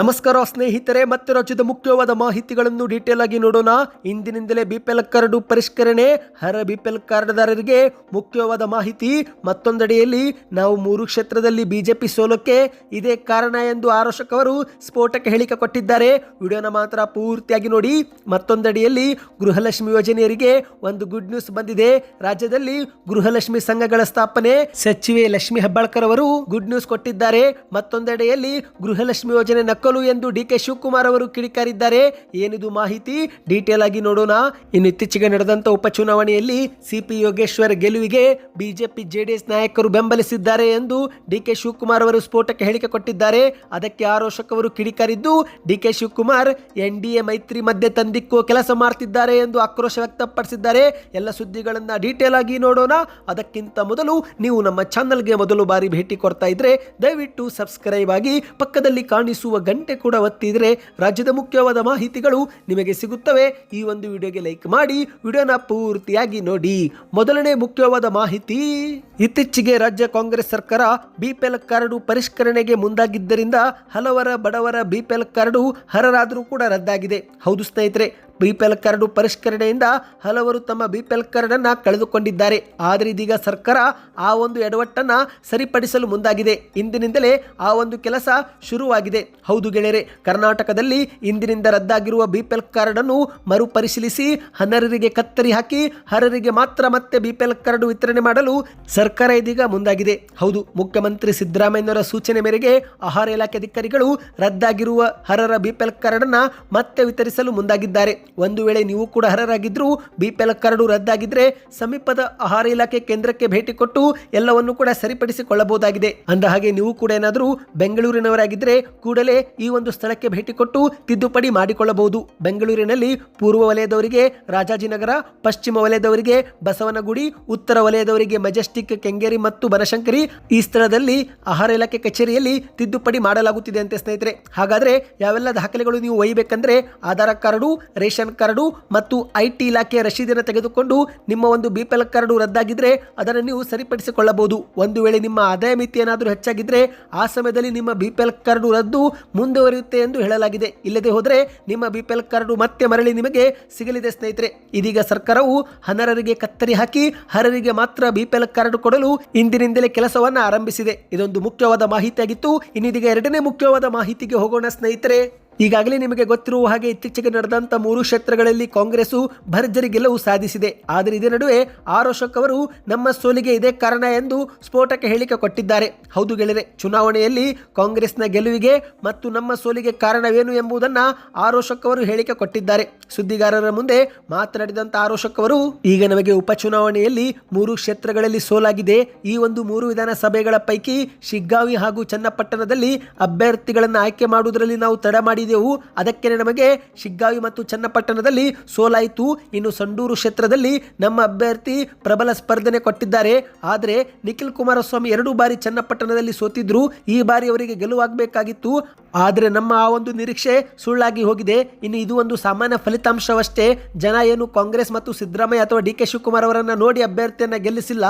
ನಮಸ್ಕಾರ ಸ್ನೇಹಿತರೆ, ಮತ್ತೆ ರಾಜ್ಯದ ಮುಖ್ಯವಾದ ಮಾಹಿತಿಗಳನ್ನು ಡೀಟೇಲ್ ಆಗಿ ನೋಡೋಣ. ಇಂದಿನಿಂದಲೇ ಬಿಪಿಎಲ್ ಕಾರ್ಡು ಪರಿಷ್ಕರಣೆ. ಹರ ಬಿಪಿಎಲ್ ಕಾರ್ಡ್ದಾರರಿಗೆ ಮುಖ್ಯವಾದ ಮಾಹಿತಿ. ಮತ್ತೊಂದೆಡೆಯಲ್ಲಿ ನಾವು ಮೂರು ಕ್ಷೇತ್ರದಲ್ಲಿ ಬಿಜೆಪಿ ಸೋಲಕ್ಕೆ ಇದೇ ಕಾರಣ ಎಂದು ಆರೋಶಕ್ ಅವರು ಸ್ಫೋಟಕ್ಕೆ ಹೇಳಿಕೆ ಕೊಟ್ಟಿದ್ದಾರೆ. ವಿಡಿಯೋನ ಮಾತ್ರ ಪೂರ್ತಿಯಾಗಿ ನೋಡಿ. ಮತ್ತೊಂದೆಡೆಯಲ್ಲಿ ಗೃಹಲಕ್ಷ್ಮಿ ಯೋಜನೆಯರಿಗೆ ಒಂದು ಗುಡ್ ನ್ಯೂಸ್ ಬಂದಿದೆ. ರಾಜ್ಯದಲ್ಲಿ ಗೃಹಲಕ್ಷ್ಮಿ ಸಂಘಗಳ ಸ್ಥಾಪನೆ. ಸಚಿವೆ ಲಕ್ಷ್ಮಿ ಹೆಬ್ಬಾಳ್ಕರ್ ಅವರು ಗುಡ್ ನ್ಯೂಸ್ ಕೊಟ್ಟಿದ್ದಾರೆ. ಮತ್ತೊಂದೆಡೆಯಲ್ಲಿ ಗೃಹಲಕ್ಷ್ಮಿ ಯೋಜನೆ ಎಂದು ಡಿ ಕೆ ಶಿವಕುಮಾರ್ ಅವರು ಕಿಡಿಕಾರಿದ್ದಾರೆ. ಏನಿದು ಮಾಹಿತಿ? ಡೀಟೇಲ್ ಆಗಿ ನೋಡೋಣ. ಇನ್ನು ಇತ್ತೀಚೆಗೆ ನಡೆದಂತ ಉಪಚುನಾವಣೆಯಲ್ಲಿ ಸಿಪಿ ಯೋಗೇಶ್ವರ್ ಗೆಲುವಿಗೆ ಬಿಜೆಪಿ ಜೆಡಿಎಸ್ ನಾಯಕರು ಬೆಂಬಲಿಸಿದ್ದಾರೆ ಎಂದು ಡಿ ಕೆ ಶಿವಕುಮಾರ್ ಅವರು ಸ್ಫೋಟಕ್ಕೆ ಹೇಳಿಕೆ ಕೊಟ್ಟಿದ್ದಾರೆ. ಅದಕ್ಕೆ ಆರೋಶಕ್ ಅವರು ಕಿಡಿಕಾರಿದ್ದು, D K Shivakumar N D A ಮೈತ್ರಿ ಮಧ್ಯೆ ತಂದಿಕ್ಕೋ ಕೆಲಸ ಮಾಡ್ತಿದ್ದಾರೆ ಎಂದು ಆಕ್ರೋಶ ವ್ಯಕ್ತಪಡಿಸಿದ್ದಾರೆ. ಎಲ್ಲ ಸುದ್ದಿಗಳನ್ನ ಡೀಟೇಲ್ ಆಗಿ ನೋಡೋಣ. ಅದಕ್ಕಿಂತ ಮೊದಲು ನೀವು ನಮ್ಮ ಚಾನಲ್ಗೆ ಮೊದಲು ಬಾರಿ ಭೇಟಿ ಕೊಡ್ತಾ ಇದ್ರೆ ದಯವಿಟ್ಟು ಸಬ್ಸ್ಕ್ರೈಬ್ ಆಗಿ ಪಕ್ಕದಲ್ಲಿ ಕಾಣಿಸುವ ಗಂಟೆ ಕೂಡ ಒತ್ತಿದ್ರೆ ರಾಜ್ಯದ ಮುಖ್ಯವಾದ ಮಾಹಿತಿಗಳು ನಿಮಗೆ ಸಿಗುತ್ತವೆ. ಈ ಒಂದು ವಿಡಿಯೋಗೆ ಲೈಕ್ ಮಾಡಿ, ವಿಡಿಯೋನ ಪೂರ್ತಿಯಾಗಿ ನೋಡಿ. ಮೊದಲನೇ ಮುಖ್ಯವಾದ ಮಾಹಿತಿ, ಇತ್ತೀಚೆಗೆ ರಾಜ್ಯ ಕಾಂಗ್ರೆಸ್ ಸರ್ಕಾರ ಬಿಪಿಎಲ್ ಕಾರ್ಡು ಪರಿಷ್ಕರಣೆಗೆ ಮುಂದಾಗಿದ್ದರಿಂದ ಹಲವರ ಬಡವರ ಬಿಪಿಎಲ್ ಕಾರ್ಡು ಹರರಾದರೂ ಕೂಡ ರದ್ದಾಗಿದೆ. ಹೌದು ಸ್ನೇಹಿತರೆ ಬಿಪಿಎಲ್ ಕಾರ್ಡು ಪರಿಷ್ಕರಣೆಯಿಂದ ಹಲವರು ತಮ್ಮ ಬಿ ಪಿ ಎಲ್ ಕಾರ್ಡನ್ನು ಕಳೆದುಕೊಂಡಿದ್ದಾರೆ. ಆದರೆ ಇದೀಗ ಸರ್ಕಾರ ಆ ಒಂದು ಎಡವಟ್ಟನ್ನು ಸರಿಪಡಿಸಲು ಮುಂದಾಗಿದೆ. ಇಂದಿನಿಂದಲೇ ಆ ಒಂದು ಕೆಲಸ ಶುರುವಾಗಿದೆ. ಹೌದು ಗೆಳೆಯರೆ, ಕರ್ನಾಟಕದಲ್ಲಿ ಇಂದಿನಿಂದ ರದ್ದಾಗಿರುವ ಬಿ ಪಿ ಎಲ್ ಕಾರ್ಡನ್ನು ಮರುಪರಿಶೀಲಿಸಿ ಹನರರಿಗೆ ಕತ್ತರಿ ಹಾಕಿ ಹರರಿಗೆ ಮಾತ್ರ ಮತ್ತೆ ಬಿ ಪಿ ಎಲ್ ಕಾರ್ಡು ವಿತರಣೆ ಮಾಡಲು ಸರ್ಕಾರ ಇದೀಗ ಮುಂದಾಗಿದೆ. ಹೌದು, ಮುಖ್ಯಮಂತ್ರಿ ಸಿದ್ದರಾಮಯ್ಯನವರ ಸೂಚನೆ ಮೇರೆಗೆ ಆಹಾರ ಇಲಾಖೆ ಅಧಿಕಾರಿಗಳು ರದ್ದಾಗಿರುವ ಹರರ ಬಿ ಪಿ ಎಲ್ ಕಾರ್ಡನ್ನು ಮತ್ತೆ ವಿತರಿಸಲು ಮುಂದಾಗಿದ್ದಾರೆ. ಒಂದು ವೇಳೆ ನೀವು ಕೂಡ ಅರ್ಹರಾಗಿದ್ದರೂ ಬಿಪಿಎಲ್ ಕಾರ್ಡು ರದ್ದಾಗಿದ್ರೆ ಸಮೀಪದ ಆಹಾರ ಇಲಾಖೆ ಕೇಂದ್ರಕ್ಕೆ ಭೇಟಿ ಕೊಟ್ಟು ಎಲ್ಲವನ್ನು ಕೂಡ ಸರಿಪಡಿಸಿಕೊಳ್ಳಬಹುದಾಗಿದೆ. ಅಂದ ಹಾಗೆ ನೀವು ಕೂಡ ಏನಾದರೂ ಬೆಂಗಳೂರಿನವರಾಗಿದ್ದರೆ ಕೂಡಲೇ ಈ ಒಂದು ಸ್ಥಳಕ್ಕೆ ಭೇಟಿ ಕೊಟ್ಟು ತಿದ್ದುಪಡಿ ಮಾಡಿಕೊಳ್ಳಬಹುದು. ಬೆಂಗಳೂರಿನಲ್ಲಿ ಪೂರ್ವ ವಲಯದವರಿಗೆ ರಾಜಾಜಿನಗರ, ಪಶ್ಚಿಮ ವಲಯದವರಿಗೆ ಬಸವನಗುಡಿ, ಉತ್ತರ ವಲಯದವರಿಗೆ ಮೆಜೆಸ್ಟಿಕ್, ಕೆಂಗೇರಿ ಮತ್ತು ಬನಶಂಕರಿ ಈ ಸ್ಥಳದಲ್ಲಿ ಆಹಾರ ಇಲಾಖೆ ಕಚೇರಿಯಲ್ಲಿ ತಿದ್ದುಪಡಿ ಮಾಡಲಾಗುತ್ತಿದೆ ಅಂತ ಸ್ನೇಹಿತರೆ. ಹಾಗಾದ್ರೆ ಯಾವೆಲ್ಲ ದಾಖಲೆಗಳು ನೀವು ಒಯ್ಯಬೇಕಂದ್ರೆ ಆಧಾರ್ ಕಾರ್ಡು, ರೇಷನ್ ಕಾರ್ಡು ಮತ್ತು ಐ ಟಿ ಇಲಾಖೆಯ ರಶೀದಿನ ತೆಗೆದುಕೊಂಡು ನಿಮ್ಮ ಒಂದು ಬಿ ಪಿ ಎಲ್ ಕಾರ್ಡು ರದ್ದಾಗಿದ್ದರೆ ಅದನ್ನು ನೀವು ಸರಿಪಡಿಸಿಕೊಳ್ಳಬಹುದು. ಒಂದು ವೇಳೆ ನಿಮ್ಮ ಆದಾಯ ಮಿತಿ ಏನಾದರೂ ಹೆಚ್ಚಾಗಿದ್ದರೆ ಆ ಸಮಯದಲ್ಲಿ ನಿಮ್ಮ ಬಿ ಪಿ ಎಲ್ ಕಾರ್ಡು ರದ್ದು ಮುಂದುವರಿಯುತ್ತೆ ಎಂದು ಹೇಳಲಾಗಿದೆ. ಇಲ್ಲದೆ ಹೋದರೆ ನಿಮ್ಮ ಬಿ ಪಿ ಎಲ್ ಕಾರ್ಡು ಮತ್ತೆ ಮರಳಿ ನಿಮಗೆ ಸಿಗಲಿದೆ ಸ್ನೇಹಿತರೆ. ಇದೀಗ ಸರ್ಕಾರವು ಹನರರಿಗೆ ಕತ್ತರಿ ಹಾಕಿ ಹರರಿಗೆ ಮಾತ್ರ ಬಿ ಪಿ ಎಲ್ ಕಾರ್ಡು ಕೊಡಲು ಇಂದಿನಿಂದಲೇ ಕೆಲಸವನ್ನು ಆರಂಭಿಸಿದೆ. ಇದೊಂದು ಮುಖ್ಯವಾದ ಮಾಹಿತಿಯಾಗಿತ್ತು. ಇನ್ನಿದೀಗ ಎರಡನೇ ಮುಖ್ಯವಾದ ಮಾಹಿತಿಗೆ ಹೋಗೋಣ ಸ್ನೇಹಿತರೆ. ಈಗಾಗಲೇ ನಿಮಗೆ ಗೊತ್ತಿರುವ ಹಾಗೆ ಇತ್ತೀಚೆಗೆ ನಡೆದಂತ ಮೂರು ಕ್ಷೇತ್ರಗಳಲ್ಲಿ ಕಾಂಗ್ರೆಸ್ಸು ಭರ್ಜರಿ ಗೆಲುವು ಸಾಧಿಸಿದೆ. ಆದರೆ ಇದೇ ನಡುವೆ ಆರೋಶಕ್ ಅವರು ನಮ್ಮ ಸೋಲಿಗೆ ಇದೇ ಕಾರಣ ಎಂದು ಸ್ಫೋಟಕ ಹೇಳಿಕೆ ಕೊಟ್ಟಿದ್ದಾರೆ. ಹೌದು ಗೆಳೆಯರೆ, ಚುನಾವಣೆಯಲ್ಲಿ ಕಾಂಗ್ರೆಸ್ನ ಗೆಲುವಿಗೆ ಮತ್ತು ನಮ್ಮ ಸೋಲಿಗೆ ಕಾರಣವೇನು ಎಂಬುದನ್ನ ಆರೋಶಕ್ ಅವರು ಹೇಳಿಕೆ ಕೊಟ್ಟಿದ್ದಾರೆ. ಸುದ್ದಿಗಾರರ ಮುಂದೆ ಮಾತನಾಡಿದಂತ ಆರೋಶಕ್ ಅವರು, ಈಗ ನಮಗೆ ಉಪಚುನಾವಣೆಯಲ್ಲಿ ಮೂರು ಕ್ಷೇತ್ರಗಳಲ್ಲಿ ಸೋಲಾಗಿದೆ. ಈ ಒಂದು ಮೂರು ವಿಧಾನಸಭೆಗಳ ಪೈಕಿ ಶಿಗ್ಗಾವಿ ಹಾಗೂ ಚನ್ನಪಟ್ಟಣದಲ್ಲಿ ಅಭ್ಯರ್ಥಿಗಳನ್ನು ಆಯ್ಕೆ ಮಾಡುವುದರಲ್ಲಿ ನಾವು ತಡ ಮಾಡಿದೆವು ಅದಕ್ಕೆ ನಮಗೆ ಶಿಗ್ಗಾವಿ ಮತ್ತು ಚನ್ನಪಟ್ಟಣದಲ್ಲಿ ಸೋಲಾಯಿತು. ಇನ್ನು ಸಂಡೂರು ಕ್ಷೇತ್ರದಲ್ಲಿ ನಮ್ಮ ಅಭ್ಯರ್ಥಿ ಪ್ರಬಲ ಸ್ಪರ್ಧನೆ ಕೊಟ್ಟಿದ್ದಾರೆ. ಆದರೆ ನಿಖಿಲ್ ಕುಮಾರಸ್ವಾಮಿ ಎರಡು ಬಾರಿ ಚನ್ನಪಟ್ಟಣದಲ್ಲಿ ಸೋತಿದ್ರು. ಈ ಬಾರಿ ಅವರಿಗೆ ಗೆಲುವಾಗಬೇಕಾಗಿತ್ತು. ಆದರೆ ನಮ್ಮ ಆ ಒಂದು ನಿರೀಕ್ಷೆ ಸುಳ್ಳಾಗಿ ಹೋಗಿದೆ. ಇನ್ನು ಇದು ಒಂದು ಸಾಮಾನ್ಯ ಫಲಿತಾಂಶವಷ್ಟೇ. ಜನ ಏನು ಕಾಂಗ್ರೆಸ್ ಮತ್ತು ಸಿದ್ದರಾಮಯ್ಯ ಅಥವಾ ಡಿ ಕೆ ಶಿವಕುಮಾರ್ ಅವರನ್ನು ನೋಡಿ ಅಭ್ಯರ್ಥಿಯನ್ನು ಗೆಲ್ಲಿಸಿಲ್ಲ.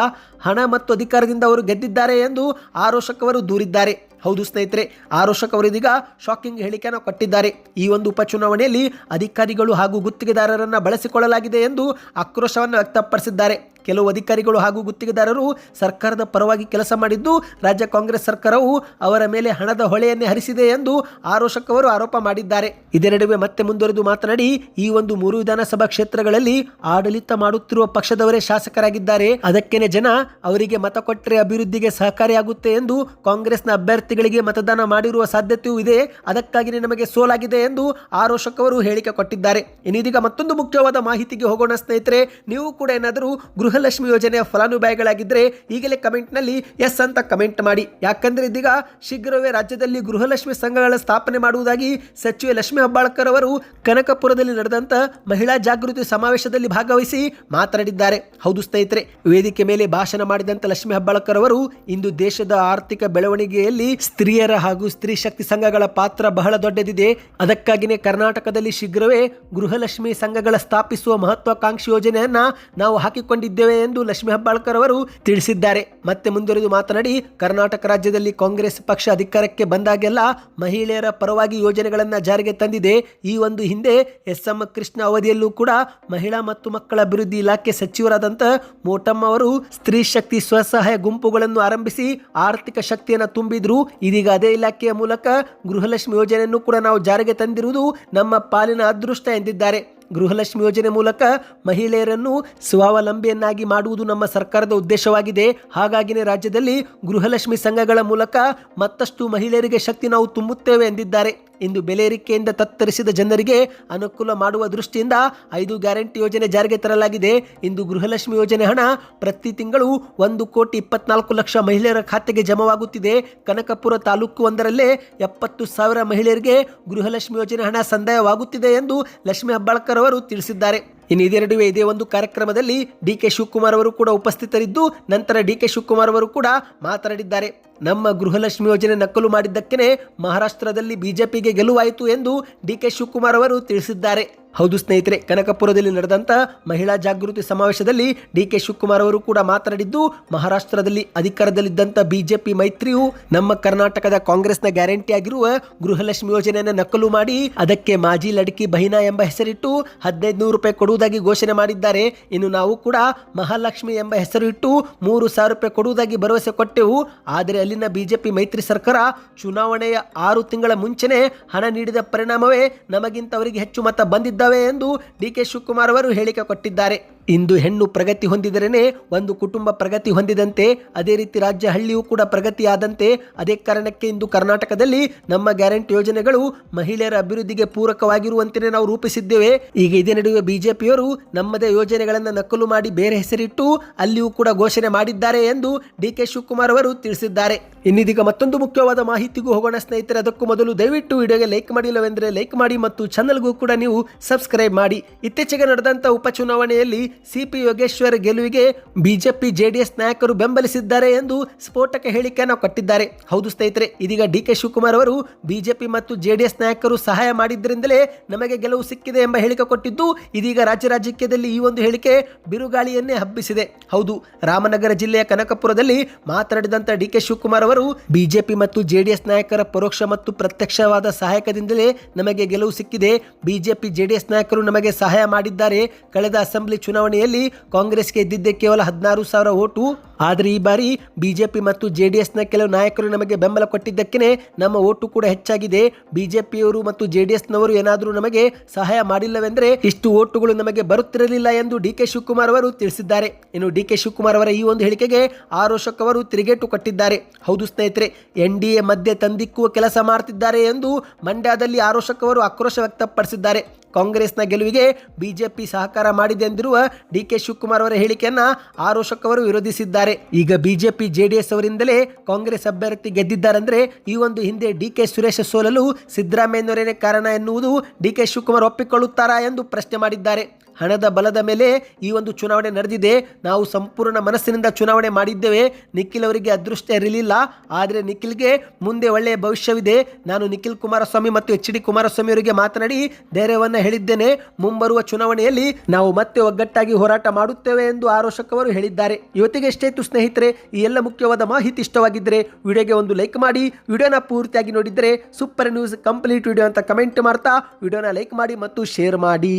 ಹಣ ಮತ್ತು ಅಧಿಕಾರದಿಂದ ಅವರು ಗೆದ್ದಿದ್ದಾರೆ ಎಂದು ಆರೋಷಕವರು ದೂರಿದ್ದಾರೆ. ಹೌದು ಸ್ನೇಹಿತರೆ ಆರೋಶಕ್ ಅವರು ಇದೀಗ ಶಾಕಿಂಗ್ ಹೇಳಿಕೆಯನ್ನು ಕೊಟ್ಟಿದ್ದಾರೆ. ಈ ಒಂದು ಉಪಚುನಾವಣೆಯಲ್ಲಿ ಅಧಿಕಾರಿಗಳು ಹಾಗೂ ಗುತ್ತಿಗೆದಾರರನ್ನು ಬಳಸಿಕೊಳ್ಳಲಾಗಿದೆ ಎಂದು ಆಕ್ರೋಶವನ್ನು ವ್ಯಕ್ತಪಡಿಸಿದ್ದಾರೆ. ಕೆಲವು ಅಧಿಕಾರಿಗಳು ಹಾಗೂ ಗುತ್ತಿಗೆದಾರರು ಸರ್ಕಾರದ ಪರವಾಗಿ ಕೆಲಸ ಮಾಡಿದ್ದು, ರಾಜ್ಯ ಕಾಂಗ್ರೆಸ್ ಸರ್ಕಾರವು ಅವರ ಮೇಲೆ ಹಣದ ಹೊಳೆಯನ್ನೇ ಹರಿಸಿದೆ ಎಂದು ಆರೋಷಕ್ ಅವರು ಆರೋಪ ಮಾಡಿದ್ದಾರೆ. ಇದೇ ನಡುವೆ ಮತ್ತೆ ಮುಂದುವರೆದು ಮಾತನಾಡಿ, ಈ ಒಂದು ಮೂರು ವಿಧಾನಸಭಾ ಕ್ಷೇತ್ರಗಳಲ್ಲಿ ಆಡಳಿತ ಮಾಡುತ್ತಿರುವ ಪಕ್ಷದವರೇ ಶಾಸಕರಾಗಿದ್ದಾರೆ. ಅದಕ್ಕೇನೆ ಜನ ಅವರಿಗೆ ಮತ ಕೊಟ್ಟರೆ ಅಭಿವೃದ್ಧಿಗೆ ಸಹಕಾರಿಯಾಗುತ್ತೆ ಎಂದು ಕಾಂಗ್ರೆಸ್ನ ಅಭ್ಯರ್ಥಿಗಳಿಗೆ ಮತದಾನ ಮಾಡಿರುವ ಸಾಧ್ಯತೆಯೂ ಇದೆ. ಅದಕ್ಕಾಗಿಯೇ ನಮಗೆ ಸೋಲಾಗಿದೆ ಎಂದು ಆರೋಷಕ್ ಅವರು ಹೇಳಿಕೆ ಕೊಟ್ಟಿದ್ದಾರೆ. ಇನ್ನಿದೀಗ ಮತ್ತೊಂದು ಮುಖ್ಯವಾದ ಮಾಹಿತಿಗೆ ಹೋಗೋಣ ಸ್ನೇಹಿತರೆ, ನೀವು ಕೂಡ ಏನಾದರೂ ಗೃಹಲಕ್ಷ್ಮಿ ಯೋಜನೆಯ ಫಲಾನುಭವಿಗಳಾಗಿದ್ದರೆ ಈಗಲೇ ಕಮೆಂಟ್ನಲ್ಲಿ ಎಸ್ ಅಂತ ಕಮೆಂಟ್ ಮಾಡಿ. ಯಾಕಂದ್ರೆ ಇದೀಗ ಶೀಘ್ರವೇ ರಾಜ್ಯದಲ್ಲಿ ಗೃಹಲಕ್ಷ್ಮಿ ಸಂಘಗಳ ಸ್ಥಾಪನೆ ಮಾಡುವುದಾಗಿ ಸಚಿವೆ ಲಕ್ಷ್ಮಿ ಹೆಬ್ಬಾಳ್ಕರ್ ಅವರು ಕನಕಪುರದಲ್ಲಿ ನಡೆದಂಥ ಮಹಿಳಾ ಜಾಗೃತಿ ಸಮಾವೇಶದಲ್ಲಿ ಭಾಗವಹಿಸಿ ಮಾತನಾಡಿದ್ದಾರೆ. ಹೌದು ಸ್ನೇಹಿತರೆ, ವೇದಿಕೆ ಮೇಲೆ ಭಾಷಣ ಮಾಡಿದಂಥ ಲಕ್ಷ್ಮಿ ಹೆಬ್ಬಾಳ್ಕರ್ ಅವರು ಇಂದು ದೇಶದ ಆರ್ಥಿಕ ಬೆಳವಣಿಗೆಯಲ್ಲಿ ಸ್ತ್ರೀಯರ ಹಾಗೂ ಸ್ತ್ರೀ ಶಕ್ತಿ ಸಂಘಗಳ ಪಾತ್ರ ಬಹಳ ದೊಡ್ಡದಿದೆ. ಅದಕ್ಕಾಗಿಯೇ ಕರ್ನಾಟಕದಲ್ಲಿ ಶೀಘ್ರವೇ ಗೃಹಲಕ್ಷ್ಮಿ ಸಂಘಗಳ ಸ್ಥಾಪಿಸುವ ಮಹತ್ವಾಕಾಂಕ್ಷಿ ಯೋಜನೆಯನ್ನ ನಾವು ಹಾಕಿಕೊಂಡಿದ್ದೇವೆ. ತುಮ್ಮುತ್ತೇವೆ ಎಂದು ಲಕ್ಷ್ಮೀ ಹೆಬ್ಬಾಳ್ಕರ್ ಅವರು ತಿಳಿಸಿದ್ದಾರೆ. ಮತ್ತೆ ಮುಂದುವರೆದು ಮಾತನಾಡಿ, ಕರ್ನಾಟಕ ರಾಜ್ಯದಲ್ಲಿ ಕಾಂಗ್ರೆಸ್ ಪಕ್ಷ ಅಧಿಕಾರಕ್ಕೆ ಬಂದಾಗೆಲ್ಲ ಮಹಿಳೆಯರ ಪರವಾಗಿ ಯೋಜನೆಗಳನ್ನು ಜಾರಿಗೆ ತಂದಿದೆ. ಈ ಒಂದು ಹಿಂದೆ ಎಸ್ ಎಂ ಕೃಷ್ಣ ಅವಧಿಯಲ್ಲೂ ಕೂಡ ಮಹಿಳಾ ಮತ್ತು ಮಕ್ಕಳ ಅಭಿವೃದ್ಧಿ ಇಲಾಖೆ ಸಚಿವರಾದಂಥ ಮೋಟಮ್ಮ ಅವರು ಸ್ತ್ರೀ ಶಕ್ತಿ ಸ್ವಸಹಾಯ ಗುಂಪುಗಳನ್ನು ಆರಂಭಿಸಿ ಆರ್ಥಿಕ ಶಕ್ತಿಯನ್ನು ತುಂಬಿದ್ರು. ಇದೀಗ ಅದೇ ಇಲಾಖೆಯ ಮೂಲಕ ಗೃಹಲಕ್ಷ್ಮಿ ಯೋಜನೆಯನ್ನು ಕೂಡ ನಾವು ಜಾರಿಗೆ ತಂದಿರುವುದು ನಮ್ಮ ಪಾಲಿನ ಅದೃಷ್ಟ ಎಂದಿದ್ದಾರೆ. ಗೃಹಲಕ್ಷ್ಮಿ ಯೋಜನೆ ಮೂಲಕ ಮಹಿಳೆಯರನ್ನು ಸ್ವಾವಲಂಬಿಯನ್ನಾಗಿ ಮಾಡುವುದು ನಮ್ಮ ಸರ್ಕಾರದ ಉದ್ದೇಶವಾಗಿದೆ. ಹಾಗಾಗಿನೇ ರಾಜ್ಯದಲ್ಲಿ ಗೃಹಲಕ್ಷ್ಮಿ ಸಂಘಗಳ ಮೂಲಕ ಮತ್ತಷ್ಟು ಮಹಿಳೆಯರಿಗೆ ಶಕ್ತಿ ನಾವು ತುಂಬುತ್ತೇವೆ ಎಂದಿದ್ದಾರೆ. ಇಂದು ಬೆಲೆ ಏರಿಕೆಯಿಂದ ತತ್ತರಿಸಿದ ಜನರಿಗೆ ಅನುಕೂಲ ಮಾಡುವ ದೃಷ್ಟಿಯಿಂದ ಐದು ಗ್ಯಾರಂಟಿ ಯೋಜನೆ ಜಾರಿಗೆ ತರಲಾಗಿದೆ. ಇಂದು ಗೃಹಲಕ್ಷ್ಮಿ ಯೋಜನೆ ಹಣ ಪ್ರತಿ ತಿಂಗಳು ಒಂದು ಕೋಟಿ ಇಪ್ಪತ್ನಾಲ್ಕು ಲಕ್ಷ ಮಹಿಳೆಯರ ಖಾತೆಗೆ ಜಮವಾಗುತ್ತಿದೆ. ಕನಕಪುರ ತಾಲೂಕು ಒಂದರಲ್ಲೇ ಎಪ್ಪತ್ತು ಸಾವಿರ ಮಹಿಳೆಯರಿಗೆ ಗೃಹಲಕ್ಷ್ಮಿ ಯೋಜನೆ ಹಣ ಸಂದಾಯವಾಗುತ್ತಿದೆ ಎಂದು ಲಕ್ಷ್ಮೀ ಹೆಬ್ಬಾಳ್ಕರ್ ಅವರು ತಿಳಿಸಿದ್ದಾರೆ. ಇನ್ನು ಇದೇ ನಡುವೆ ಇದೇ ಒಂದು ಕಾರ್ಯಕ್ರಮದಲ್ಲಿ ಡಿ ಕೆ ಶಿವಕುಮಾರ್ ಅವರು ಕೂಡ ಉಪಸ್ಥಿತರಿದ್ದು, ನಂತರ ಡಿ ಕೆ ಶಿವಕುಮಾರ್ ಅವರು ಕೂಡ ಮಾತನಾಡಿದ್ದಾರೆ. ನಮ್ಮ ಗೃಹಲಕ್ಷ್ಮಿ ಯೋಜನೆ ನಕಲು ಮಾಡಿದ್ದಕ್ಕೇ ಮಹಾರಾಷ್ಟ್ರದಲ್ಲಿ ಬಿಜೆಪಿಗೆ ಗೆಲುವಾಯಿತು ಎಂದು ಡಿ ಕೆ ಶಿವಕುಮಾರ್ ಅವರು ತಿಳಿಸಿದ್ದಾರೆ. ಹೌದು ಸ್ನೇಹಿತರೆ, ಕನಕಪುರದಲ್ಲಿ ನಡೆದಂತ ಮಹಿಳಾ ಜಾಗೃತಿ ಸಮಾವೇಶದಲ್ಲಿ ಡಿ ಕೆ ಶಿವಕುಮಾರ್ ಅವರು ಕೂಡ ಮಾತನಾಡಿದ್ದು, ಮಹಾರಾಷ್ಟ್ರದಲ್ಲಿ ಅಧಿಕಾರದಲ್ಲಿದ್ದಂಥ ಬಿಜೆಪಿ ಮೈತ್ರಿಯು ನಮ್ಮ ಕರ್ನಾಟಕದ ಕಾಂಗ್ರೆಸ್ನ ಗ್ಯಾರಂಟಿ ಆಗಿರುವ ಗೃಹಲಕ್ಷ್ಮಿ ಯೋಜನೆಯನ್ನು ನಕಲು ಮಾಡಿ ಅದಕ್ಕೆ ಮಾಜಿ ಲಡ್ಕಿ ಬಹಿನಾ ಎಂಬ ಹೆಸರಿಟ್ಟು ಹದಿನೈದು ನೂರು ರೂಪಾಯಿ ಕೊಡುವುದಾಗಿ ಘೋಷಣೆ ಮಾಡಿದ್ದಾರೆ. ಇನ್ನು ನಾವು ಕೂಡ ಮಹಾಲಕ್ಷ್ಮಿ ಎಂಬ ಹೆಸರು ಇಟ್ಟು ಮೂರು ಸಾವಿರ ರೂಪಾಯಿ ಕೊಡುವುದಾಗಿ ಭರವಸೆ ಕೊಟ್ಟೆವು. ಆದರೆ ಅಲ್ಲಿನ ಬಿಜೆಪಿ ಮೈತ್ರಿ ಸರ್ಕಾರ ಚುನಾವಣೆಯ ಆರು ತಿಂಗಳ ಮುಂಚೆನೇ ಹಣ ನೀಡಿದ ಪರಿಣಾಮವೇ ನಮಗಿಂತ ಅವರಿಗೆ ಹೆಚ್ಚು ಮತ ಬಂದಿದ್ದಾವೆ ಎಂದು ಡಿ ಕೆ ಶಿವಕುಮಾರ್ ಅವರು ಹೇಳಿಕೆ ಕೊಟ್ಟಿದ್ದಾರೆ. ಇಂದು ಹೆಣ್ಣು ಪ್ರಗತಿ ಹೊಂದಿದರೇನೆ, ಒಂದು ಕುಟುಂಬ ಪ್ರಗತಿ ಹೊಂದಿದಂತೆ, ಅದೇ ರೀತಿ ರಾಜ್ಯ ಹಳ್ಳಿಯೂ ಕೂಡ ಪ್ರಗತಿಯಾದಂತೆ, ಅದೇ ಕಾರಣಕ್ಕೆ ಇಂದು ಕರ್ನಾಟಕದಲ್ಲಿ ನಮ್ಮ ಗ್ಯಾರಂಟಿ ಯೋಜನೆಗಳು ಮಹಿಳೆಯರ ಅಭಿವೃದ್ಧಿಗೆ ಪೂರಕವಾಗಿರುವಂತೆ ನಾವು ರೂಪಿಸಿದ್ದೇವೆ. ಈಗ ಇದೇ ನಡುವೆ ಬಿಜೆಪಿಯವರು ನಮ್ಮದೇ ಯೋಜನೆಗಳನ್ನು ನಕಲು ಮಾಡಿ ಬೇರೆ ಹೆಸರಿಟ್ಟು, ಅಲ್ಲಿಯೂ ಕೂಡ ಘೋಷಣೆ ಮಾಡಿದ್ದಾರೆ ಎಂದು ಡಿ ಕೆ ಶಿವಕುಮಾರ್ ಅವರು ತಿಳಿಸಿದ್ದಾರೆ. ಇನ್ನಿದೀಗ ಮತ್ತೊಂದು ಮುಖ್ಯವಾದ ಮಾಹಿತಿಗೂ ಹೋಗೋಣ ಸ್ನೇಹಿತರೆ, ಅದಕ್ಕೂ ಮೊದಲು ದಯವಿಟ್ಟು ವಿಡಿಯೋಗೆ ಲೈಕ್ ಮಾಡಿಲ್ಲವೆಂದರೆ ಲೈಕ್ ಮಾಡಿ ಮತ್ತು ಚಾನಲ್ಗೂ ಕೂಡ ನೀವು ಸಬ್ಸ್ಕ್ರೈಬ್ ಮಾಡಿ. ಇತ್ತೀಚೆಗೆ ನಡೆದಂತ ಉಪಚುನಾವಣೆಯಲ್ಲಿ ಸಿಪಿ ಯೋಗೇಶ್ವರ್ ಗೆಲುವಿಗೆ ಬಿಜೆಪಿ ಜೆಡಿಎಸ್ ನಾಯಕರು ಬೆಂಬಲಿಸಿದ್ದಾರೆ ಎಂದು ಸ್ಫೋಟಕ ಹೇಳಿಕೆಯನ್ನು ಕೊಟ್ಟಿದ್ದಾರೆ. ಹೌದು ಸ್ನೇಹಿತರೆ, ಇದೀಗ ಡಿ ಕೆ ಶಿವಕುಮಾರ್ ಅವರು ಬಿಜೆಪಿ ಮತ್ತು ಜೆಡಿಎಸ್ ನಾಯಕರು ಸಹಾಯ ಮಾಡಿದ್ದರಿಂದಲೇ ನಮಗೆ ಗೆಲುವು ಸಿಕ್ಕಿದೆ ಎಂಬ ಹೇಳಿಕೆ ಕೊಟ್ಟಿದ್ದು, ಇದೀಗ ರಾಜ್ಯ ರಾಜಕೀಯದಲ್ಲಿ ಈ ಒಂದು ಹೇಳಿಕೆ ಬಿರುಗಾಳಿಯನ್ನೇ ಹಬ್ಬಿಸಿದೆ. ಹೌದು, ರಾಮನಗರ ಜಿಲ್ಲೆಯ ಕನಕಪುರದಲ್ಲಿ ಮಾತನಾಡಿದಂತ ಡಿ ಕೆ ಶಿವಕುಮಾರ್ ಅವರು ಬಿಜೆಪಿ ಮತ್ತು ಜೆಡಿಎಸ್ ನಾಯಕರ ಪರೋಕ್ಷ ಮತ್ತು ಪ್ರತ್ಯಕ್ಷವಾದ ಸಹಾಯಕದಿಂದಲೇ ನಮಗೆ ಗೆಲುವು ಸಿಕ್ಕಿದೆ. ಬಿಜೆಪಿ, ಜೆಡಿಎಸ್ ನಾಯಕರು ನಮಗೆ ಸಹಾಯ ಮಾಡಿದ್ದಾರೆ. ಕಳೆದ ಅಸೆಂಬ್ಲಿ ಚುನಾವಣೆಯಲ್ಲಿ ಕಾಂಗ್ರೆಸ್ಗೆ ಇದ್ದಿದ್ದೇ ಕೇವಲ ಹದಿನಾರು ಸಾವಿರ ಓಟು. ಆದರೆ ಈ ಬಾರಿ ಬಿಜೆಪಿ ಮತ್ತು ಜೆ ಡಿ ಎಸ್ನ ಕೆಲವು ನಾಯಕರು ನಮಗೆ ಬೆಂಬಲ ಕೊಟ್ಟಿದ್ದಕ್ಕೇ ನಮ್ಮ ಓಟು ಕೂಡ ಹೆಚ್ಚಾಗಿದೆ. ಬಿಜೆಪಿಯವರು ಮತ್ತು ಜೆ ಡಿ ಎಸ್ನವರು ಏನಾದರೂ ನಮಗೆ ಸಹಾಯ ಮಾಡಿಲ್ಲವೆಂದರೆ ಇಷ್ಟು ಓಟುಗಳು ನಮಗೆ ಬರುತ್ತಿರಲಿಲ್ಲ ಎಂದು ಡಿ ಕೆ ಶಿವಕುಮಾರ್ ಅವರು ತಿಳಿಸಿದ್ದಾರೆ. ಇನ್ನು ಡಿ ಕೆ ಶಿವಕುಮಾರ್ ಅವರ ಈ ಒಂದು ಹೇಳಿಕೆಗೆ ಆರೋಶಕ್ ಅವರು ತಿರುಗೇಟು ಕೊಟ್ಟಿದ್ದಾರೆ. ಹೌದು ಸ್ನೇಹಿತರೆ ಎನ್ ಡಿ ಎ ಮಧ್ಯೆ ತಂದಿಕ್ಕುವ ಕೆಲಸ ಮಾಡ್ತಿದ್ದಾರೆ ಎಂದು ಮಂಡ್ಯದಲ್ಲಿ ಆರೋಶಕ್ ಅವರು ಆಕ್ರೋಶ ವ್ಯಕ್ತಪಡಿಸಿದ್ದಾರೆ. ಕಾಂಗ್ರೆಸ್ನ ಗೆಲುವಿಗೆ ಬಿಜೆಪಿ ಸಹಕಾರ ಮಾಡಿದೆ ಎಂದಿರುವ ಡಿ ಕೆ ಶಿವಕುಮಾರ್ ಅವರ ಹೇಳಿಕೆಯನ್ನು ಆರೋಶಕ್ ಅವರು ವಿರೋಧಿಸಿದ್ದಾರೆ. ಈಗ ಬಿಜೆಪಿ, ಜೆಡಿಎಸ್ ಅವರಿಂದಲೇ ಕಾಂಗ್ರೆಸ್ ಅಭ್ಯರ್ಥಿ ಗೆದ್ದಿದ್ದಾರೆಂದ್ರೆ ಈ ಒಂದು ಹಿಂದೆ ಡಿ ಕೆ ಸುರೇಶ ಸೋಲಲು ಸಿದ್ದರಾಮಯ್ಯನವರೇನೇ ಕಾರಣ ಎನ್ನುವುದು ಡಿ ಕೆ ಶಿವಕುಮಾರ್ ಒಪ್ಪಿಕೊಳ್ಳುತ್ತಾರಾ ಎಂದು ಪ್ರಶ್ನೆ ಮಾಡಿದ್ದಾರೆ. ಹಣದ ಬಲದ ಮೇಲೆ ಈ ಒಂದು ಚುನಾವಣೆ ನಡೆದಿದೆ. ನಾವು ಸಂಪೂರ್ಣ ಮನಸ್ಸಿನಿಂದ ಚುನಾವಣೆ ಮಾಡಿದ್ದೇವೆ. ನಿಖಿಲ್ ಅವರಿಗೆ ಅದೃಷ್ಟ ಇರಲಿಲ್ಲ. ಆದರೆ ನಿಖಿಲ್ಗೆ ಮುಂದೆ ಒಳ್ಳೆಯ ಭವಿಷ್ಯವಿದೆ. ನಾನು ನಿಖಿಲ್ ಕುಮಾರಸ್ವಾಮಿ ಮತ್ತು ಎಚ್ ಡಿ ಕುಮಾರಸ್ವಾಮಿ ಅವರಿಗೆ ಮಾತನಾಡಿ ಧೈರ್ಯವನ್ನು ಹೇಳಿದ್ದೇನೆ. ಮುಂಬರುವ ಚುನಾವಣೆಯಲ್ಲಿ ನಾವು ಮತ್ತೆ ಒಗ್ಗಟ್ಟಾಗಿ ಹೋರಾಟ ಮಾಡುತ್ತೇವೆ ಎಂದು ಆರೋಷಕ್ ಹೇಳಿದ್ದಾರೆ. ಇವತ್ತಿಗೆ ಇತ್ತು ಸ್ನೇಹಿತರೆ, ಈ ಎಲ್ಲ ಮುಖ್ಯವಾದ ಮಾಹಿತಿ ಇಷ್ಟವಾಗಿದ್ದರೆ ವಿಡಿಯೋಗೆ ಒಂದು ಲೈಕ್ ಮಾಡಿ. ವಿಡಿಯೋನ ಪೂರ್ತಿಯಾಗಿ ನೋಡಿದರೆ ಸೂಪರ್ ನ್ಯೂಸ್ ಕಂಪ್ಲೀಟ್ ವಿಡಿಯೋ ಅಂತ ಕಮೆಂಟ್ ಮಾಡ್ತಾ ವಿಡಿಯೋನ ಲೈಕ್ ಮಾಡಿ ಮತ್ತು ಶೇರ್ ಮಾಡಿ.